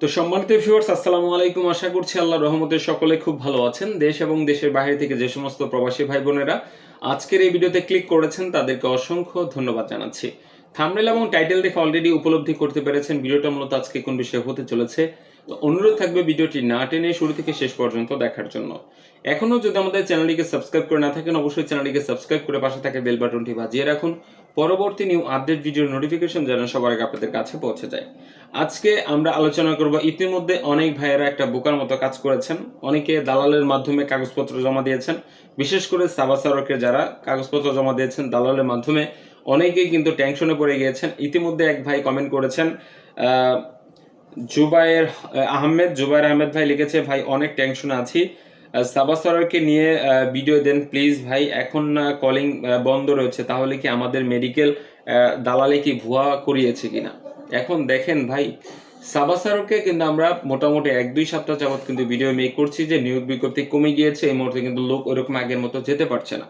তো সম্মানিত ভিউয়ার্স আসসালামু আলাইকুম। আশা করছি আল্লাহ রহমতের সকলে খুব ভালো আছেন। দেশ এবং দেশের বাইরে থেকে যে সমস্ত প্রবাসী ভাই বোনেরা আজকের এই ভিডিওতে ক্লিক করেছেন, তাদেরকে অসংখ্য ধন্যবাদ জানাচ্ছি। থামনেল এবং টাইটেল দেখে অলরেডি উপলব্ধি করতে পেরেছেন। ভিডিওটা মূলত আজকে কোন বিষয়ে হতে চলেছে অনুরোধ থাকবে ভিডিওটি না টেনে শুরু থেকে শেষ পর্যন্ত দেখার জন্য। এখনও যদি আমাদের চ্যানেলটিকে সাবস্ক্রাইব করে না থাকেন, অবশ্যই চ্যানেলটিকে সাবস্ক্রাইব করে পাশে থাকা বেল বাটনটি বাজিয়ে রাখুন। পরবর্তী নিউ আপডেট ভিডিওর নোটিফিকেশন যেন সবার আগে আপনাদের কাছে পৌঁছে যায়। আজকে আমরা আলোচনা করব, ইতিমধ্যে অনেক ভাইয়েরা একটা বোকার মতো কাজ করেছেন। অনেকে দালালের মাধ্যমে কাগজপত্র জমা দিয়েছেন। বিশেষ করে সাবা সারকের যারা কাগজপত্র জমা দিয়েছেন দালালের মাধ্যমে, অনেকেই কিন্তু টেনশনে পড়ে গিয়েছেন। ইতিমধ্যে এক ভাই কমেন্ট করেছেন জুবায়ের আহমেদ জুবায়ের আহমেদ ভাই লিখেছে, ভাই, অনেক টেনশনে আছি। সাবা সরকারকে নিয়ে ভিডিও দেন প্লিজ ভাই, এখন কলিং বন্ধ রয়েছে। তাহলে কি আমাদের মেডিকেল দালালে কি ভুয়া করিয়েছে কিনা? এখন দেখেন ভাই সাবা সারকে কিন্তু আমরা মোটামুটি এক দুই সপ্তাহ যাবত কিন্তু ভিডিও মেক করছি যে নিয়োগ বিজ্ঞপ্তি কমে গিয়েছে, এই মুহূর্তে কিন্তু লোক ওরকম আগের মতো যেতে পারছে না।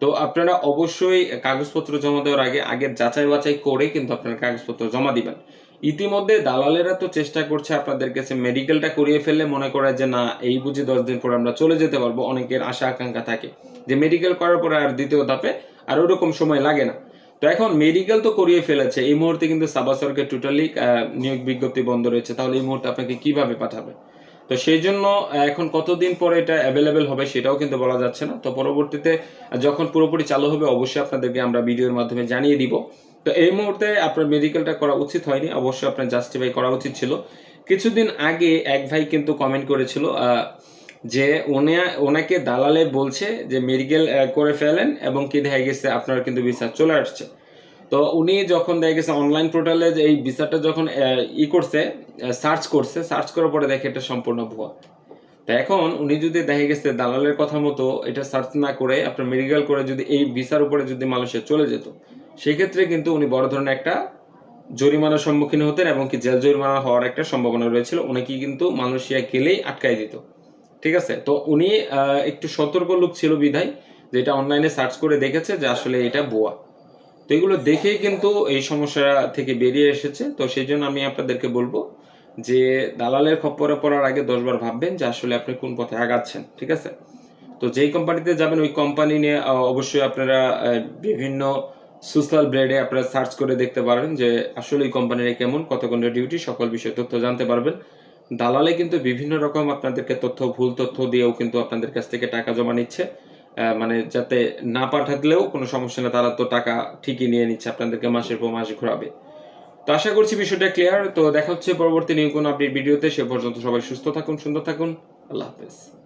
তো আপনারা অবশ্যই কাগজপত্র জমা দেওয়ার আগে, আগের যাচাই বাছাই করে কিন্তু আপনারা কাগজপত্র জমা দিবেন। ইতিমধ্যে দালালেরা তো চেষ্টা করছে আপনাদের কাছে মেডিকেলটা করিয়ে ফেললে মনে করে যে, না, এই বুঝি দশ দিন পর আমরা চলে যেতে পারব। অনেকের আশা, আকাঙ্ক্ষা থাকে যে মেডিকেল করার পরে আর দ্বিতীয় ধাপে আর ওরকম সময় লাগে না। তো এখন মেডিকেল তো করিয়ে ফেলেছে। এই মুহূর্তে কিন্তু সাবাসরকে টোটালি নিয়োগ বিজ্ঞপ্তি বন্ধ রয়েছে। তাহলে এই মুহূর্তে আপনাকে কীভাবে পাঠাবে? তো সেই জন্য এখন কতদিন পরে এটা অ্যাভেলেবেল হবে সেটাও কিন্তু বলা যাচ্ছে না। তো পরবর্তীতে যখন পুরোপুরি চালু হবে, অবশ্যই আপনাদেরকে আমরা ভিডিওর মাধ্যমে জানিয়ে দিব। তো এই মুহূর্তে আপনার মেডিকেলটা করা উচিত হয়নি, অবশ্যই আপনার জাস্টিফাই করা উচিত ছিল। কিছুদিন আগে এক ভাই কিন্তু কমেন্ট করেছিল যে ওনাকে দালালে বলছে যে মেডিকেল করে ফেলেন এবং কি দেখা গেছে, আপনার কিন্তু ভিসা চলে আসছে। তো উনি যখন দেখা গেছে অনলাইন পোর্টালে যে এই ভিসাটা যখন ই করছে সার্চ করছে সার্চ করার পরে দেখে এটা সম্পূর্ণ ভুয়া। তো এখন উনি যদি দেখা গেছে দালালের কথা মতো এটা সার্চ না করে, আপনার মেডিকেল করে যদি এই ভিসার উপরে যদি মালয়েশিয়া চলে যেত, সেক্ষেত্রে কিন্তু উনি বড় ধরনের একটা জরিমানার সম্মুখীন হতেন এবং কি জেল জরিমানা হওয়ার একটা সম্ভাবনা রয়েছিল উনাকে কিন্তু মালয়েশিয়া গেলেই আটকাই দিত। ঠিক আছে? তো উনি একটু সতর্ক লোক ছিল বিধায় যেটা অনলাইনে সার্চ করে দেখেছে যে আসলে এটা বোয়া তো এগুলো দেখেই কিন্তু এই সমস্যা থেকে বেরিয়ে এসেছে। তো সেই জন্য আমি আপনাদেরকে বলব যে দালালের খপ্পরে পড়ার আগে দশবার ভাববেন যে আসলে আপনি কোন পথে আগাচ্ছেন, ঠিক আছে? তো যেই কোম্পানিতে যাবেন, ওই কোম্পানি নিয়ে অবশ্যই আপনারা বিভিন্ন সোশ্যাল ব্রেডে আপনারা সার্চ করে দেখতে পারেন যে আসলে ওই কোম্পানির কেমন, কত ঘণ্টা ডিউটি সকল বিষয়ে তথ্য জানতে পারবেন। দালালে কিন্তু বিভিন্ন রকম আপনাদেরকে তথ্য, ভুল তথ্য দিয়েও কিন্তু আপনাদের কাছ থেকে টাকা জমা নিচ্ছে। মানে যাতে না পাঠালেও কোনো সমস্যা না তারা তো টাকা ঠিকই নিয়ে নিচ্ছে, আপনাদেরকে মাসের পর মাস ঘোরাবে। তো আশা করছি বিষয়টা ক্লিয়ার তো দেখা হচ্ছে পরবর্তী নিয়ে কোনো আপডেট ভিডিওতে, সে পর্যন্ত সবাই সুস্থ থাকুন, সুন্দর থাকুন, আল্লাহ হাফেজ।